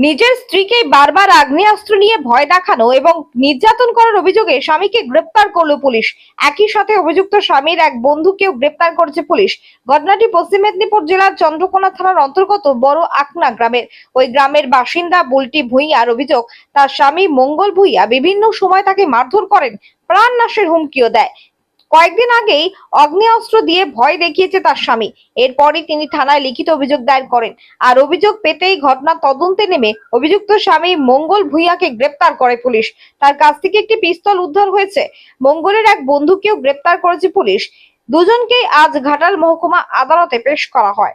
নিজের স্ত্রীকে বারবার আগ্নেয়াস্ত্র নিয়ে ভয় দেখানো এবং নির্যাতন করার অভিযোগে স্বামীকে গ্রেপ্তার করল পুলিশ। একই সাথে অভিযুক্ত স্বামীর এক বন্ধুকেও গ্রেপ্তার করেছে পুলিশ। ঘটনাটি পশ্চিম মেদিনীপুর জেলার চন্দ্রকোনা থানার অন্তর্গত বড় আকনা গ্রামের। ওই গ্রামের বাসিন্দা বুলটি ভুঁইয়ার অভিযোগ, তার স্বামী মঙ্গল ভুঁইয়া বিভিন্ন সময় তাকে মারধর করেন প্রাণ নাশের হুমকিও দেয়। কয়েকদিন আগেই অগ্নেয়াস্ত্র দিয়ে ভয় দেখিয়েছে তার স্বামী। এরপরই তিনি থানায় লিখিত অভিযোগ দায়ের করেন। আর অভিযোগ পেতেই ঘটনা তদন্তে নেমে অভিযুক্ত স্বামী মঙ্গল ভূঁইয়াকে গ্রেপ্তার করে পুলিশ। তার কাছ থেকে একটি পিস্তল উদ্ধার হয়েছে। মঙ্গলের এক বন্ধুকেও গ্রেপ্তার করেছে পুলিশ। দুজনকেই আজ ঘাটাল মহকুমা আদালতে পেশ করা হয়।